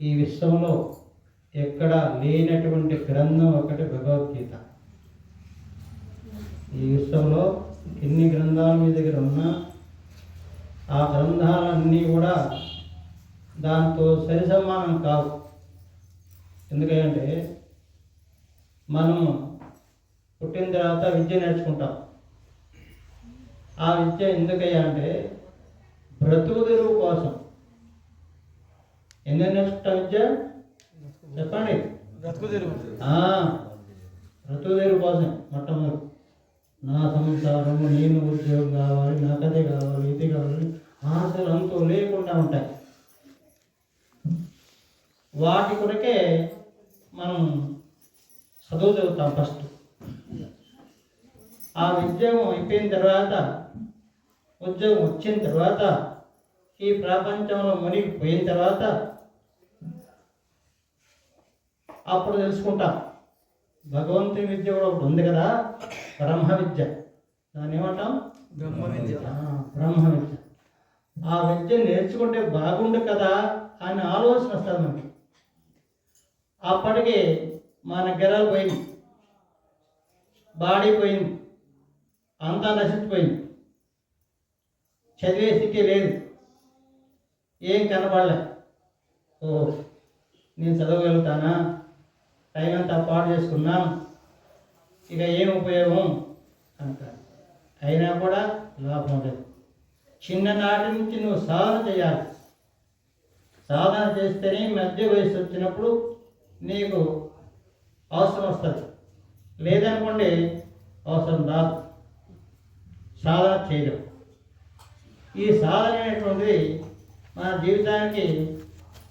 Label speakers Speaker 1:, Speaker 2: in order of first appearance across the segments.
Speaker 1: ఈ విశ్వంలో ఎక్కడ లేనటువంటి గ్రంథం ఒకటి భగవద్గీత. ఈ విశ్వంలో ఎన్ని గ్రంథాలు మీ దగ్గర ఉన్నా ఆ గ్రంథాలన్నీ కూడా దాంతో సరి సమానం కావు. ఎందుకంటే మనం పుట్టిన తర్వాత విద్య నేర్చుకుంటాం. ఆ విద్య ఎందుకయ్యా అంటే బ్రతుకు తెరువు కోసం. ఎన్నెన్నో నేర్చుకుంటాం చెప్పండి.
Speaker 2: బ్రతుకు
Speaker 1: కోసం మొట్టమొదటి. నా సంసారము నేను ఉద్యోగం కావాలి నాకదే కావాలి ఇది కావాలి ఆశలు అంతూ లేకుండా ఉంటాయి. వాటి కొరకే మనం చదువు చదువుతాం ఫస్ట్ ఆ ఉద్యోగం అయిపోయిన తర్వాత ఉద్యోగం వచ్చిన తర్వాత ఈ ప్రపంచంలో మునిగిపోయిన తర్వాత అప్పుడు తెలుసుకుంటాం. భగవంతుని విద్య కూడా ఒకటి ఉంది కదా? బ్రహ్మ విద్య. దాన్ని ఏమంటాం?
Speaker 2: బ్రహ్మ విద్య.
Speaker 1: ఆ, బ్రహ్మ విద్య. ఆ విద్య నేర్చుకుంటే బాగుండు కదా అని ఆలోచన వస్తుంది మనకి. అప్పటికి మన గెలలు పోయింది. బాడీ పోయింది. అంతా నశించిపోయింది. చదివే స్థితి లేదు. ఏం కనపడలే ఓ నేను చదవగలుగుతానా? టైం అంతా పాడు చేసుకున్నాం. ఇక ఏం ఉపయోగం? అంటారు. అయినా కూడా లాభం లేదు చిన్ననాటి నుంచి నువ్వు సాధన చేయాలి. సాధన చేస్తేనే మధ్య వయసు వచ్చినప్పుడు నీకు అవసరం వస్తుంది. లేదనుకోండి అవసరం రాదు. సాధన చేయడం ఈ సాధన అనేటువంటిది మన జీవితానికి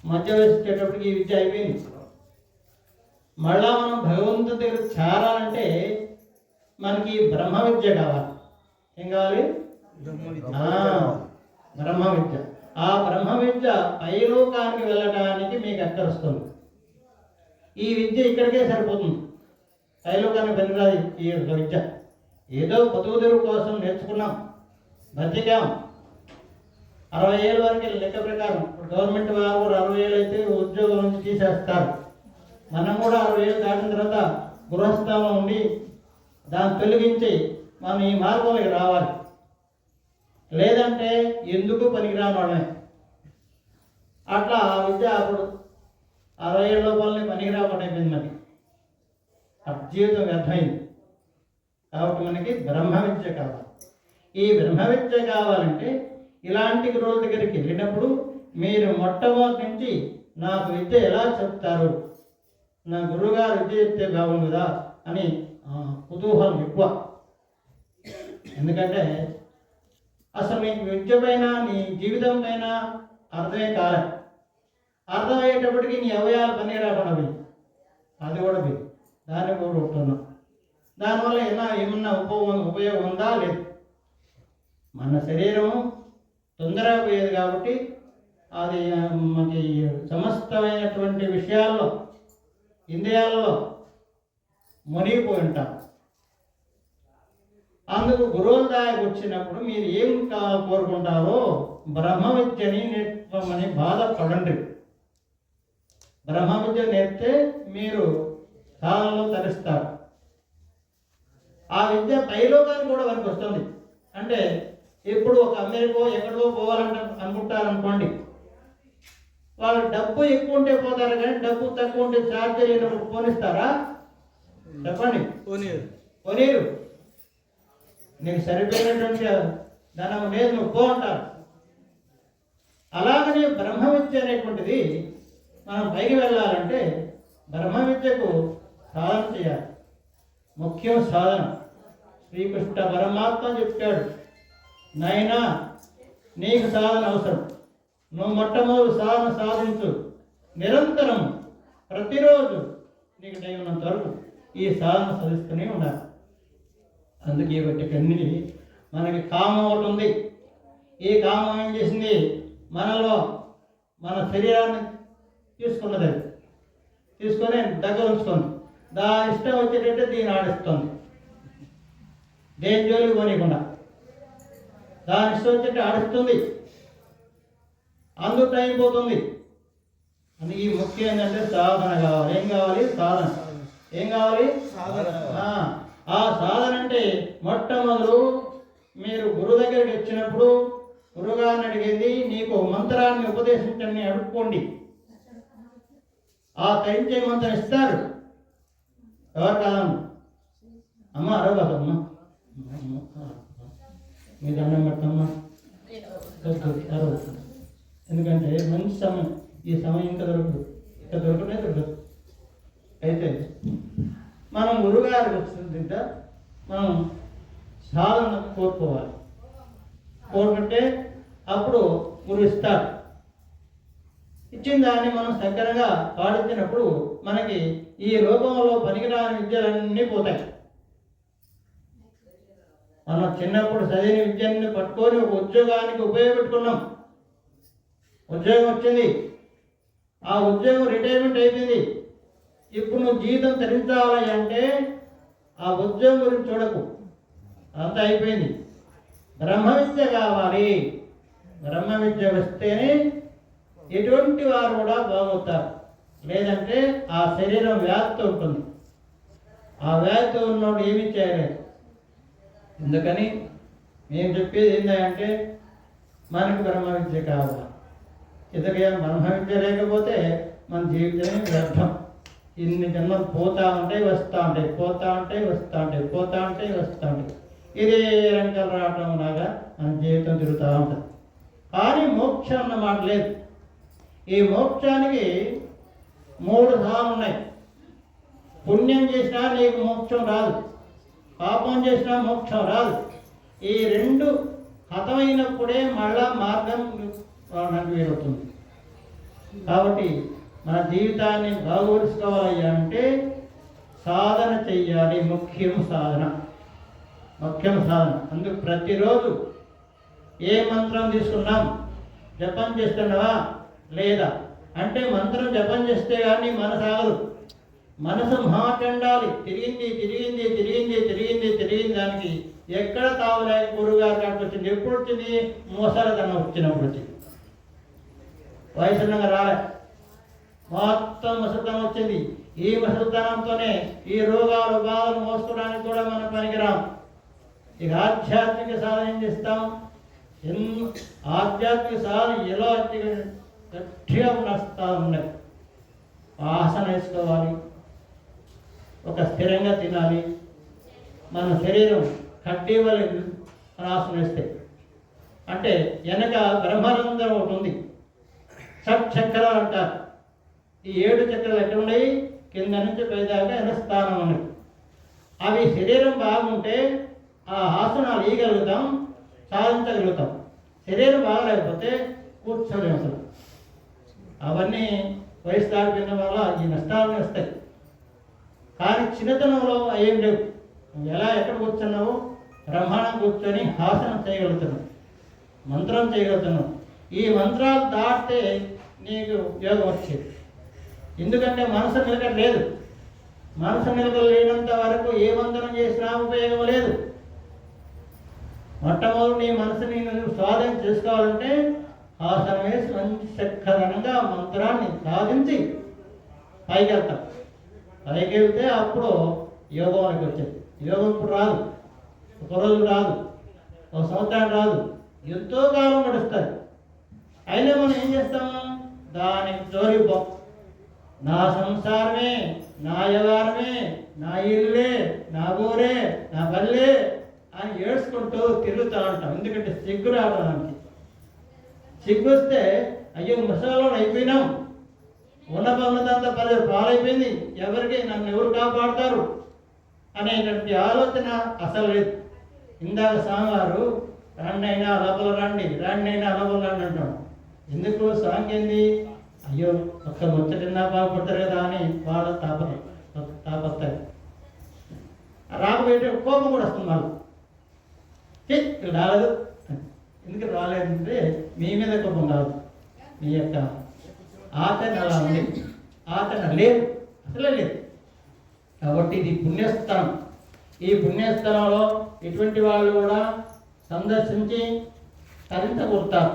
Speaker 1: మధ్య వయసు వచ్చేటప్పటికి ఈ విద్య అయిపోయింది. మళ్ళా మనం భగవంతుడి దగ్గర చేరాలంటే మనకి బ్రహ్మ విద్య కావాలి. ఏం కావాలి?
Speaker 2: బ్రహ్మ విద్య.
Speaker 1: ఆ, బ్రహ్మ విద్య. పైలోకానికి వెళ్ళడానికి మీకు ఎక్కడ వస్తుంది. ఈ విద్య ఇక్కడికే సరిపోతుంది. పైలోకానికి పనిరాదు ఈ యొక్క విద్య. ఏదో బతుకు తెరువు కోసం నేర్చుకున్నాం. బతికాం. అరవై ఏళ్ళ వరకు లెక్క ప్రకారం. ఇప్పుడు గవర్నమెంట్ వారు కూడా అరవై ఏళ్ళు అయితే ఉద్యోగం నుంచి తీసేస్తారు. మనం కూడా అరవై తర్వాత గృహస్థానం ఉండి దాన్ని తొలగించి మనం ఈ మార్గంలోకి రావాలి. లేదంటే ఎందుకు పనికిరాని వాళ్ళమే అట్లా ఆ విద్య అప్పుడు అరవై ఏళ్ళ లోపలనే పనికిరాకుండా అయిపోయింది మనకి. ఆ జీవితం వ్యర్థమైంది. కాబట్టి మనకి బ్రహ్మ విద్య కావాలి. ఈ బ్రహ్మ విద్య కావాలంటే ఇలాంటి గురువుల దగ్గరికి వెళ్ళినప్పుడు మీరు మొట్టమొదటి నుంచి నాకు విద్య ఎలా చెప్తారు? నా గురువుగారు విద్య చెప్తే బాగుంటుందా అని కుతూహలం ఎక్కువ. ఎందుకంటే అసలు నీకు విద్య పైన నీ జీవితం పైన అర్థమే కాలే. అర్థమయ్యేటప్పటికి నీ అవయాలు పని రాకుండా పోయి అది కూడా పోయి దాన్ని కూడా ఉంటున్నాం దానివల్ల ఏమైనా ఏమన్నా ఉపయోగం ఉపయోగం ఉందా? లేదు. మన శరీరం తొందరగా పోయేది కాబట్టి అది మనకి సమస్తమైనటువంటి విషయాల్లో ఇంద్రియాలలో మునిగిపోయి ఉంటాం అందుకు గురువుల వచ్చినప్పుడు మీరు ఏం కోరుకుంటారో బ్రహ్మ విద్యని నేర్పమని బాధపడండి. బ్రహ్మ విద్య నేర్పితే మీరు కాలంలో తరిస్తారు. ఆ విద్య పైలోకానికి కూడా వారికి వస్తుంది. అంటే ఇప్పుడు ఒక అమెరికో ఎక్కడికో పోవాలంట అనుకుంటారనుకోండి. వాళ్ళు డబ్బు ఎక్కువ ఉంటే పోతారు కానీ డబ్బు తక్కువ ఉంటే ఛార్జ్ లేనప్పుడు పోనిస్తారా? చెప్పండి.
Speaker 2: ఓనియర్
Speaker 1: కొనేరు నీకు సరిపోయినటువంటి ధనం లేదు నువ్వు పో అంటారు. అలాగనే బ్రహ్మ విద్య అనేటువంటిది మనం పైకి వెళ్ళాలంటే బ్రహ్మ విద్యకు సాధన చేయాలి. ముఖ్యం సాధన. శ్రీకృష్ణ పరమాత్మ చెప్పాడు నాయనా నీకు సాధన అవసరం. నువ్వు మొట్టమొదటి సాధన సాధించు. నిరంతరం ప్రతిరోజు నీకు టైం ఉన్నంత వరకు ఈ సాధన సాధిస్తూనే ఉండాలి. అందుకే వాటికన్నీ మనకి కామం ఒకటి ఉంది. ఈ కామం ఏం చేసింది? మనలో మన శరీరాన్ని తీసుకున్నది తీసుకొని దగ్గర ఉంచుకుంది దాని ఇష్టం వచ్చేటట్టు దీన్ని ఆడిస్తుంది. దేని జోలికి పోనీయకుండా. దాని ఇష్టం వచ్చేటట్టు ఆడిస్తుంది. అందుకు టైం పోతుంది. అందుకే ఈ ముఖ్యం ఏంటంటే సాధన కావాలి. ఏం కావాలి? సాధన. ఏం కావాలి?
Speaker 2: సాధన.
Speaker 1: ఆ, ఆ సాధన అంటే మొట్టమొదలు మీరు గురువు దగ్గరికి వచ్చినప్పుడు గురుగారిని అడిగేది నీకు మంత్రాన్ని ఉపదేశించండి అడుక్కోండి. ఆ తరించే మంత్రం ఇస్తారు. ఎవరు కాదమ్మ? అమ్మ అరవదమ్మ మీ దండం పెట్టమ్మా ఎందుకంటే మంచి సమయం ఈ సమయం ఇంకా దొరకదు. ఇంకా దొరకనే దొరకదు. అయితే మనం గురుగారికి వచ్చిన మనం సాధన కోరుకోవాలి. కోరుకుంటే అప్పుడు గురువు ఇస్తాడు. ఇచ్చిన దాన్ని మనం సక్రమంగా పాటించినప్పుడు మనకి ఈ లోకంలో పనికిరాని విద్యలన్నీ పోతాయి. మనం చిన్నప్పుడు చదివిన విద్యని పట్టుకొని ఒక ఉద్యోగానికి ఉపయోగపెట్టుకున్నాం. ఉద్యోగం వచ్చింది. ఆ ఉద్యోగం రిటైర్మెంట్ అయిపోయింది. ఇప్పుడు నువ్వు జీవితం తరించాలి అంటే ఆ ఉద్యోగం గురించి చూడకు. అంతా అయిపోయింది. బ్రహ్మ విద్య కావాలి. బ్రహ్మ విద్య వస్తేనే ఎటువంటి వారు కూడా బాగుతారు లేదంటే ఆ శరీరం వ్యాధితో ఉంటుంది. ఆ వ్యాధితో ఉన్నోడు ఏమీ చేయలేదు. ఎందుకని? మేము చెప్పేది ఏంటంటే మనకు బ్రహ్మ విద్య కావాలి. ఎందుకంటే బ్రహ్మ లేకపోతే మన జీవితమే వ్యర్థం. ఇన్ని జన్మలు పోతా ఉంటాయి వస్తూ ఉంటాయి పోతా ఉంటాయి వస్తూ ఉంటాయి పోతా ఉంటాయి వస్తూ ఉంటాయి. ఇదే రంగాలు రావటం లాగా మన జీవితం తిరుగుతూ ఉంటుంది. కానీ మోక్షం అన్న మాట లేదు. ఈ మోక్షానికి మూడు ధాములు ఉన్నాయి. పుణ్యం చేసినా నీకు మోక్షం రాదు. పాపం చేసినా మోక్షం రాదు. ఈ రెండు హతమైనప్పుడే మళ్ళా మార్గం నాకు వేరవుతుంది కాబట్టి మన జీవితాన్ని బాగుపరుచుకోవాలి అంటే సాధన చెయ్యాలి ముఖ్యం సాధన. ముఖ్యం సాధన. అందుకు ప్రతిరోజు ఏ మంత్రం తీసుకున్నాం? జపం చేస్తున్నావా? లేదా? అంటే మంత్రం జపం చేస్తే కానీ మనసు ఆగదు. మనసు మహాచండాలి. తిరిగింది తిరిగింది తిరిగింది తిరిగింది తిరిగింది దానికి ఎక్కడ తావలేక గురుగారు కాడికి వచ్చింది? ఎప్పుడు వచ్చింది? మోసరదనం వచ్చినప్పుడు వచ్చింది. వయసున్నగా రాలే. మొత్తం ముసలితనం వచ్చింది. ఈ ముసలితనంతోనే ఈ రోగాలు బాధలు మోసుకోవడానికి కూడా మనం పనికిరాం ఇక ఆధ్యాత్మిక సాధన ఏం చేస్తాం? ఆధ్యాత్మిక సాధన ఎలా గట్టిగా నడుస్తూ ఉన్నాయి ఆసన వేసుకోవాలి. ఒక స్థిరంగా తినాలి. మన శరీరం కడ్డీ వల్ల ఆసన వేస్తే. అంటే వెనక బ్రహ్మరంధ్రం ఒకటి ఉంది. షట్ చక్రాలు అంటారు. ఈ ఏడు చక్రాలు ఎక్కడ ఉన్నాయి కింద నుంచి పైదాకా ఎనస్థానం స్థానం ఉన్నాయి అవి శరీరం బాగుంటే ఆ ఆసనాలు ఇయగలుగుతాం సాధించగలుగుతాం. శరీరం బాగలేకపోతే కూర్చోలేం అసలు. అవన్నీ వయసు దాటిపోయిన వల్ల ఈ నష్టాలు వస్తాయి కానీ చిన్నతనంలో ఏం లేవు. ఎలా ఎక్కడ కూర్చున్నావు బ్రహ్మాండం కూర్చొని హాసనం చేయగలుగుతున్నావు. మంత్రం చేయగలుగుతున్నావు. ఈ మంత్రాలు దాటితే నీకు యోగం వచ్చేది. ఎందుకంటే మనసు నిలకడలేదు మనసు నిలకడలేనంత వరకు ఏ వందనం చేసినా ఉపయోగం లేదు. మొట్టమొదటి నీ మనసుని నువ్వు స్వాధీనం చేసుకోవాలంటే ఆసనం వేసి మంచి చక్కదనంగా మంత్రాన్ని సాధించి పైకి వెళ్తాం పైకి వెళ్తే అప్పుడు యోగంలోకి వచ్చేది. యోగం ఇప్పుడు రాదు. ఒక రోజు రాదు. ఒక సంవత్సరం రాదు. ఎంతో కాలం నడుస్తుంది అయినా మనం ఏం చేస్తాము? దానికి జోలిపో నా సంసారమే నా వ్యవహారమే నా ఇల్లే నా ఊరే నా పల్లె అని ఏడ్చుకుంటూ తిరుగుతూ ఉంటాం. ఎందుకంటే సిగ్గు రావడానికి సిగ్గు వస్తే అయ్యో ముసలో అయిపోయినాం. ఉన్న పనులంతా పది పాలైపోయింది. ఎవరికి? నన్ను ఎవరు కాపాడతారు? అనేటువంటి ఆలోచన అసలు లేదు. ఇందాక స్వామివారు రండి అయినా లోపల రండి రండి అయినా లోపల రండి అంటాం ఎందుకు సాంగ్ ఏంది అయ్యో ఒక్క ముచ్చటిన్నా బాగుపడతారు కదా అని వాళ్ళ తాపత తాపత్తారు రాకపోతే కోపం కూడా వస్తుంది వాళ్ళు ఇక్కడ రాలేదు. ఎందుకు రాలేదంటే మీ మీద కోపం కాదు మీ యొక్క ఆచరణ అలా ఉంది. ఆచరణ లేదు. అసలే లేదు. కాబట్టి ఇది పుణ్యస్థలం. ఈ పుణ్యస్థలంలో ఇటువంటి వాళ్ళు కూడా సందర్శించి తరించకూడతారు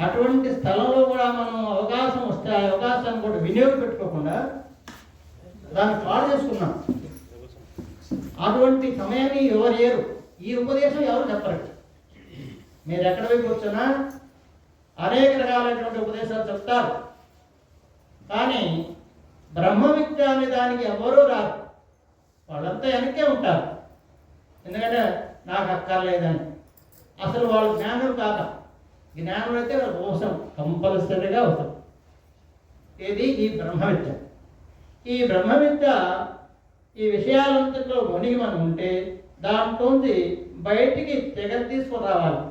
Speaker 1: అటువంటి స్థలంలో కూడా మనం అవకాశం వస్తే ఆ అవకాశాన్ని కూడా వినియోగపెట్టుకోకుండా దాన్ని పాడు చేసుకున్నాం. అటువంటి సమయాన్ని ఎవరు ఏరు? ఈ ఉపదేశం ఎవరు చెప్పరు? మీరు ఎక్కడ పోయి కూర్చున్నా అనేక రకాలైనటువంటి ఉపదేశాలు చెప్తారు. కానీ బ్రహ్మ విద్య అనే దానికి ఎవరూ రారు. వాళ్ళంతా వెనకే ఉంటారు. ఎందుకంటే నాకు అక్కర్లేదని. అసలు వాళ్ళు జ్ఞానులు కాదా జ్ఞానం అయితే వాళ్ళకి అవసరం కంపల్సరీగా అవసరం ఇది ఈ బ్రహ్మ విద్య ఈ బ్రహ్మ విద్య ఈ విషయాలంతట్లో మునిగి మనం ఉంటే దాంట్లోంచి బయటికి తెగ తీసుకురావాలి.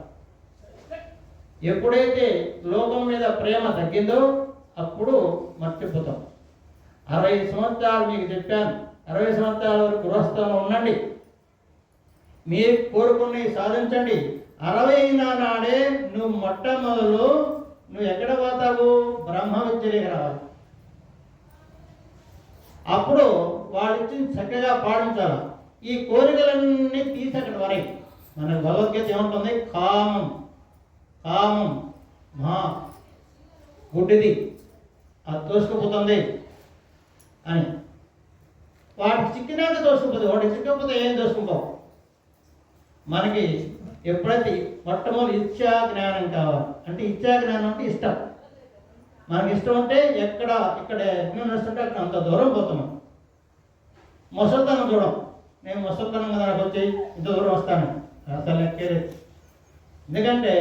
Speaker 1: ఎప్పుడైతే లోకం మీద ప్రేమ తగ్గిందో అప్పుడు మర్చిపోతాం. అరవై సంవత్సరాలు మీకు చెప్పాను. అరవై సంవత్సరాల వరకు గృహస్థంలో ఉండండి. మీరు కోరుకున్నవి సాధించండి. అరవై నాడే నువ్వు మొట్టమొదలు నువ్వు ఎక్కడ పోతావు? బ్రహ్మ విద్యలోకి రావాలి. అప్పుడు వాళ్ళు చక్కగా పాటించాలి. ఈ కోరికలన్నీ తీసేటట్టు అక్కడ వరై మన భగవద్గీత ఏముంటుంది? కామం. కామం. మా. గుడ్డిది. అది దోసుకుపోతుంది అని. వాటికి చిక్కినాక దోసుకుపోతుంది. వాటికి చిక్కకపోతే ఏం దోసుకుంటావు మనకి ఎప్పుడైతే మొట్టమొదటి ఇచ్చా జ్ఞానం కావాలి. అంటే ఇచ్చా జ్ఞానం అంటే ఇష్టం. మనకి ఇష్టం అంటే ఎక్కడ ఇక్కడ యజ్ఞం నడుస్తుంటే అక్కడ అంత దూరం పోతున్నాం ముసల్తనం చూడం. నేను ముసల్తనం కదా నాకు వచ్చి ఇంత దూరం వస్తాను. అసలు లెక్కేది ఎందుకంటే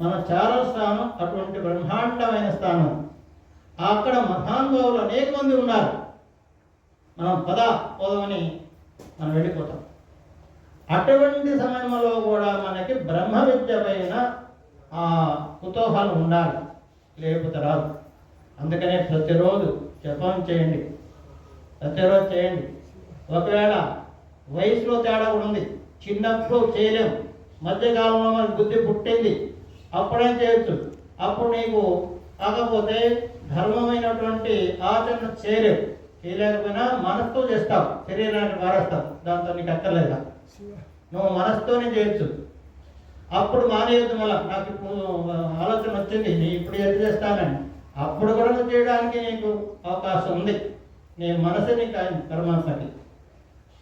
Speaker 1: మన చాలా స్థానం అటువంటి బ్రహ్మాండమైన స్థానం. అక్కడ మహానుభావులు అనేక మంది ఉన్నారు. మనం పద పోదామని మనం వెళ్ళిపోతాం. అటువంటి సమయంలో కూడా మనకి బ్రహ్మ విద్య పైన ఆ కుతూహలం ఉండాలి. లేకపోతే రాదు అందుకనే ప్రతిరోజు జపం చేయండి. ప్రతిరోజు చేయండి. ఒకవేళ వయసులో తేడా కూడా ఉంది. చిన్నప్పుడు చేయలేము మధ్యకాలంలో మనకు బుద్ధి పుట్టింది. అప్పుడే చేయొచ్చు. అప్పుడు నీకు కాకపోతే ధర్మమైనటువంటి ఆచరణ చేయలేవు. చేయలేకపోయినా మనసుతో చేస్తావు. శరీరాన్ని మారేస్తావు దాంతో నీకు అక్కర్లేదా? నువ్వు మనసుతోనే చేయొచ్చు. అప్పుడు మానేయద్దు మళ్ళీ. నాకు ఇప్పుడు ఆలోచన వచ్చింది నేను ఇప్పుడు ఎంత చేస్తానని. అప్పుడు కూడా నువ్వు చేయడానికి నీకు అవకాశం ఉంది. నీ మనసు నీకు ఆయన పరమాత్మకి.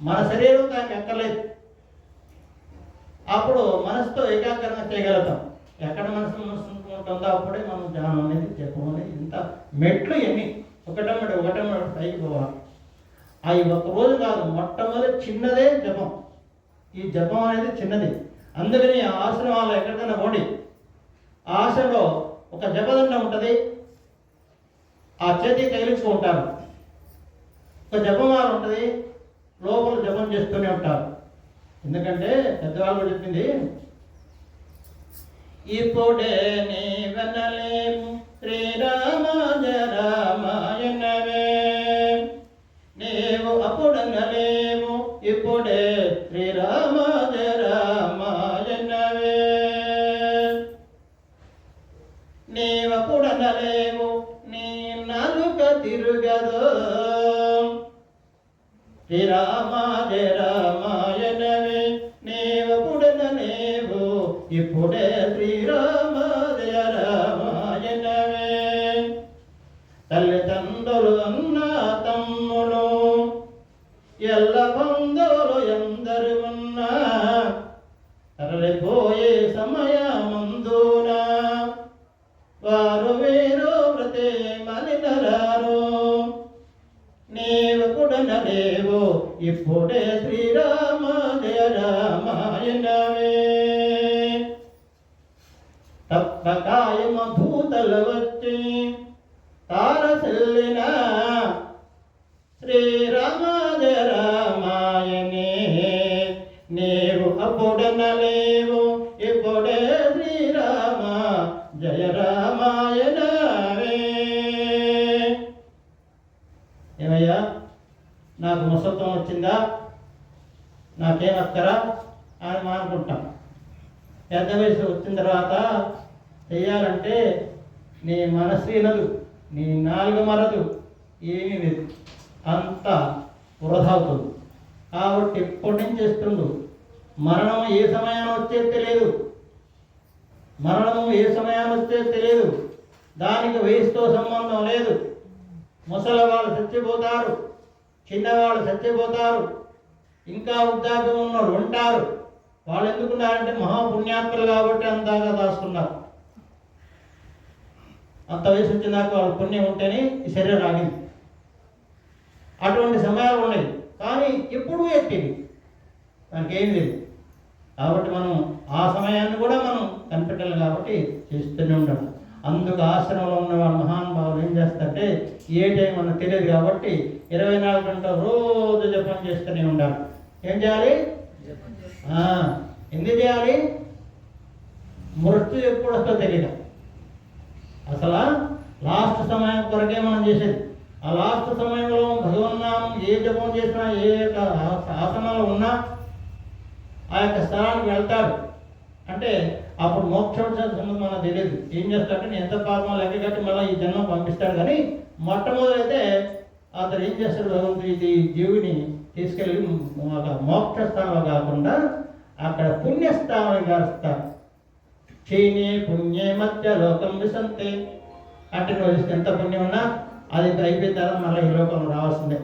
Speaker 1: మన శరీరం దానికి ఎక్కర్లేదు. అప్పుడు మనసుతో ఏకాగ్రంగా చేయగలుగుతాం. ఎక్కడ మనసు మనసు ఉంటుందో అప్పుడే మనం ధ్యానం అనేది జపం అనేది ఇంత మెట్లు ఎన్ని? ఒకటమ్మడి ఒకటమ్మటి పైకి పోవాలి. అవి ఒక రోజు కాదు మొట్టమొదటి చిన్నదే జపం. ఈ జపం అనేది చిన్నది. అందుకని ఆశ్రమాలు ఎక్కడికైనా పోండి. ఆశ్రమంలో ఒక జపదండ ఉంటుంది. ఆ చేతికి తగిలించుకుంటారు ఒక జపమాల ఉంటుంది. లోపల జపం చేస్తూనే ఉంటారు. ఎందుకంటే పెద్దవాళ్ళు చెప్పింది ఇప్పుడే నీ వెనలేము శ్రీరామ జరామాయ తల్లిదండ్రులు అన్న తమ్ములు ఎల్ల బంధువులు ఎందరు ఉన్నా తరలిపోయే సమయమందున? వారు వేరు ప్రతి మనితరారు నీవు కూడా కుడనలేవు ఇప్పుడే నీవు అప్పుడనలేవు ఇప్పుడే శ్రీరామ జయ రామాయణవే ఏమయ్యా నాకు ముసత్వం వచ్చిందా? నాకేం అక్కరా? అని మానుకుంటాం పెద్ద వయసు వచ్చిన తర్వాత చెయ్యాలంటే నీ మనసు వినదు నీ నాలుగు మరదు ఏమీ లేదు. అంత వృధ అవుతుంది. కాబట్టి ఎప్పటి నుంచి చేస్తుండు? మరణం ఏ సమయాన్ని వస్తే తెలియదు. మరణము ఏ సమయాన్ని వస్తే తెలియదు. దానికి వయసుతో సంబంధం లేదు. ముసలి వాళ్ళు చచ్చిపోతారు. చిన్నవాళ్ళు చచ్చిపోతారు. ఇంకా వృద్ధాప్యం ఉన్నవారు ఉంటారు. వాళ్ళు ఎందుకున్నారంటే మహాపుణ్యాత్ములు కాబట్టి అంతగా దాచుకున్నారు అంత వయసు వచ్చినాక వాళ్ళ పుణ్యం ఉంటేనే ఈ శరీరం ఆగింది. అటువంటి సమయాలు ఉన్నాయి కానీ ఎప్పుడూ ఎత్తివి మనకేం ఏం లేదు. కాబట్టి మనం ఆ సమయాన్ని కూడా మనం కనిపెట్టాలి కాబట్టి చేస్తూనే ఉండాలి. అందుకు ఆశ్రమంలో ఉన్న వాళ్ళ మహానుభావులు ఏం చేస్తారంటే ఏ టైం మనకు తెలియదు కాబట్టి ఇరవై నాలుగు గంటలు రోజు జపం చేస్తూనే ఉండాలి. ఏం చేయాలి? ఎందుకు చేయాలి? మృత్యు ఎప్పుడు తెలియదు. అసలు లాస్ట్ సమయం కొరకే మనం చేసేది. ఆ లాస్ట్ సమయంలో భగవన్నామం ఏ జపం చేసినా ఏ యొక్క ఆసనాలు ఉన్నా ఆ యొక్క స్థలానికి వెళ్తాడు. అంటే అప్పుడు మోక్షం మనకు తెలియదు. ఏం చేస్తాడంటే నేను ఎంత పాపం లెక్క కట్టి మళ్ళీ ఈ జన్మ పంపిస్తాడు. కానీ మొట్టమొదలైతే అతను ఏం చేస్తాడు భగవంతుడు? ఇది జీవిని తీసుకెళ్ళి ఒక మోక్షస్థానం కాకుండా అక్కడ పుణ్యస్థానం గారుస్తాడు క్షీణే పుణ్యే మధ్య లోకం విసంతే అంటే నువ్వు ఎంత పుణ్యం ఉన్నా అది అయిపోయిన తర్వాత మళ్ళీ ఈ లోకంలో రావాల్సిందే.